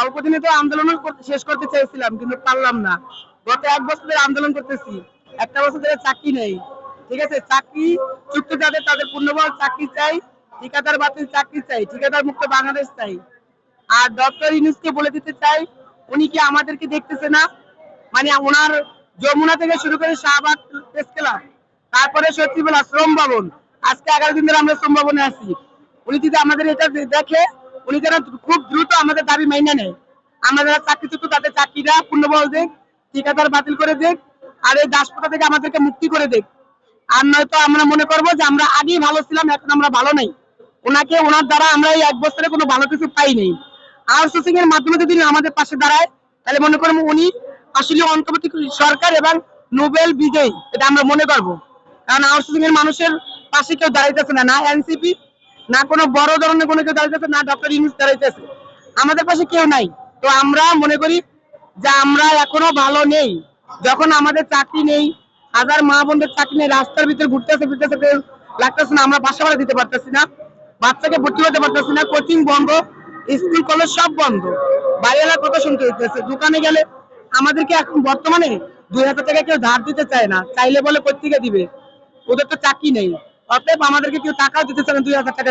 অল্প দিনে তো আন্দোলন শেষ করতে চেয়েছিলাম, কিন্তু পারলাম না। গত এক বছর ধরে আন্দোলন করতেছি। একটা বছর ধরে চাকরি নেই। ঠিক আছে? চাকরি চুক্তি যাদের তাদের পূর্ণবল চাকরি চাই, ঠিকাদার বাতিল চাকরি চাই, ঠিকাদার মুক্ত বাংলাদেশ চাই। আর ডক্টর ইউনুসকে বলে দিতে চাই, উনি কি আমাদেরকে দেখতেছে না? মানে ওনার যমুনা থেকে শুরু করে শাহবাগ প্রেস ক্লাব তারপরে সচিবেলা শ্রম ভবন। আজকে এগারো দিন ধরে আমরা শ্রম ভবনে আছি। উনি যদি আমাদের এটা দেখে উনি যেন খুব দ্রুত আমাদের দাবি মাইনে নেয়। আমরা যারা চাকরিচ্যুত তাদের চাকরিটা পূর্ণবল দেখ, ঠিকাদার বাতিল করে দেখ, আর এই দাসপ্রথা থেকে আমাদেরকে মুক্তি করে দেখ। আর নয়তো আমরা মনে করব যে আমরা আগেই ভালো ছিলাম, এখন আমরা ভালো নেই। ওনাকে, ওনার দ্বারা আমরা এই এক বছরে কোনো ভালো কিছু পাই নাই। আউটসোর্সিং এর মাধ্যমে যদি আমাদের পাশে দাঁড়ায়, তাহলে মনে করব উনি আসলে অন্তর্বর্তী সরকার এবং নোবেল বিজয়ী, এটা আমরা মনে করব। কারণ আউটসোর্সিং এর মানুষের পাশে কেউ দাঁড়াইতেছে না না এনসিপি না কোনো বড় ধরনের কোনো কেউ দাঁড়াইতেছে না ডক্টর ইউনুস দাঁড়াইতেছে আমাদের পাশে কেউ নাই। তো আমরা মনে করি যে আমরা এখনও ভালো নেই। যখন আমাদের চাকরি নেই, হাজার মা বোনদের চাকরি নেই, রাস্তার ভিতরে ঘুরতেছে ফিরতেছে লাগতেছে না, আমরা বাসা ভাড়া দিতে পারতেছি না, বাচ্চাকে ভর্তি হতে পারতেছি না কোচিং বন্ধ স্কুল কলেজ সব বন্ধ। বাইরের কথা শুনতে হইতেছে, দোকানে গেলে আমাদেরকে এখন বর্তমানে দুই হাজার টাকা কেউ ধার দিতে চায় না, চাইলে বলে কোথেকে দিবে। ওদের তো চাকরি নেই, অতএব আমাদেরকে কেউ টাকাও দিতে চায় না দুই হাজার টাকা